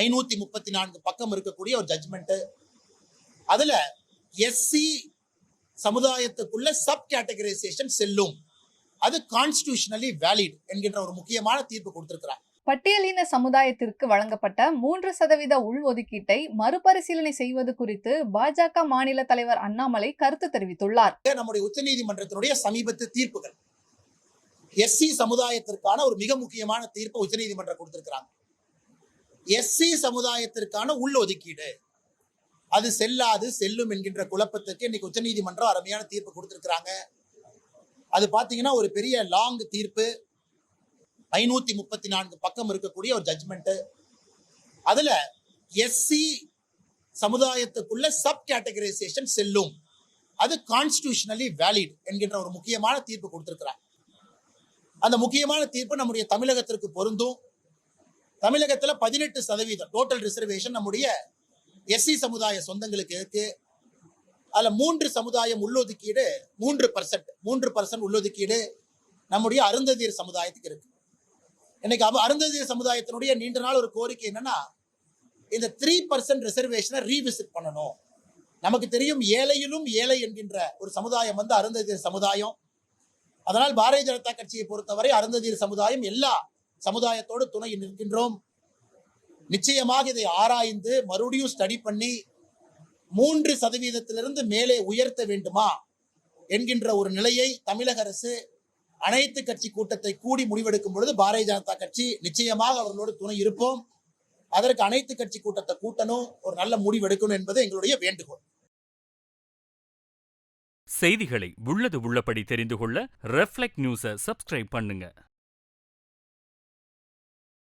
ஐநூத்தி முப்பத்தி நான்கு பக்கம் இருக்கக்கூடிய ஒரு ஜட்மெண்ட் அதுல எஸ்சி சமுதாயத்துக்குள்ள சப் கேட்டகரைசேஷன் செல்லும். அது கான்ஸ்டிடியூஷனலி வேலிட் என்கின்ற ஒரு முக்கியமான தீர்ப்பு கொடுத்திருக்கிறார். பட்டியலின சமுதாயத்திற்கு வழங்கப்பட்ட மூன்று சதவீத உள்ஒதுக்கீட்டை மறுபரிசீலனை செய்வது குறித்து பாஜக மாநில தலைவர் அண்ணாமலை கருத்து தெரிவித்துள்ளார். நம்முடைய உச்சநீதிமன்றத்தினுடைய சமீபத்து தீர்ப்புகள். எஸ்சி சமுதாயத்திற்கான ஒரு மிக முக்கியமான தீர்ப்பு உச்சநீதிமன்றம் கொடுத்திருக்கிறாங்க. எஸ்சி சமுதாயத்திற்கான உள்ஒதுக்கீடு. அது செல்லாது செல்லும் என்கின்ற குழப்பத்திற்கு இன்னைக்கு உச்சநீதிமன்றம் அருமையான தீர்ப்பு கொடுத்திருக்கிறாங்க. அது பாத்தீங்கன்னா ஒரு பெரிய லாங் தீர்ப்பு. ஐநூத்தி முப்பத்தி நான்கு பக்கம் இருக்கக்கூடிய ஒரு ஜட்மெண்ட் அதுல எஸ்சி சமுதாயத்துக்குள்ள சப் கேட்டகரைசேஷன் செல்லும். அது கான்ஸ்டியூஷனலி வேலிட் என்கின்ற ஒரு முக்கியமான தீர்ப்பு கொடுத்திருக்கிறார் அந்த முக்கியமான தீர்ப்பு நம்முடைய தமிழகத்திற்கு பொருந்தும். தமிழகத்துல பதினெட்டு சதவீதம் டோட்டல் ரிசர்வேஷன் நம்முடைய எஸ்சி சமுதாய சொந்தங்களுக்கு இருக்கு. அதுல மூன்று சமுதாயம் உள்ளொதுக்கீடு மூன்று பர்சன்ட் மூன்று பர்சன்ட் உள்ளொதுக்கீடு நம்முடைய அருந்ததியர் சமுதாயத்துக்கு இருக்கு. இன்னைக்கு அவ- அருந்ததியர் சமுதாயத்தினுடைய நீண்ட நாள் ஒரு கோரிக்கை என்னன்னா இந்த த்ரீ பர்சன்ட் ரிசர்வேஷனை ரீவிசிட் பண்ணணும். நமக்கு தெரியும் ஏழையிலும் ஏழை என்கின்ற ஒரு சமுதாயம் வந்து அருந்ததியர் சமுதாயம். அதனால் பாரதிய ஜனதா கட்சியை பொறுத்தவரை அருந்ததியர் சமுதாயம் எல்லா சமுதாயத்தோடு துணை நிற்கின்றோம். நிச்சயமாக இதை ஆராய்ந்து மறுபடியும் ஸ்டடி பண்ணி மூன்று சதவீதத்திலிருந்து மேலே உயர்த்த வேண்டுமா என்கின்ற ஒரு நிலையை தமிழக அரசு அனைத்து கட்சி கூட்டத்தை கூடி முடிவெடுக்கும் பொழுது பாரதிய ஜனதா கட்சி நிச்சயமாக அவர்களோடு துணை இருப்போம். அதற்கு அனைத்து கட்சி கூட்டத்தை கூட்டணும் ஒரு நல்ல முடிவெடுக்கணும் என்பது எங்களுடைய வேண்டுகோள். செய்திகளை உள்ளது உள்ளபடி தெரிந்து கொள்ள ரெஃப்ளெக்ட் நியூஸை சப்ஸ்கிரைப் பண்ணுங்க.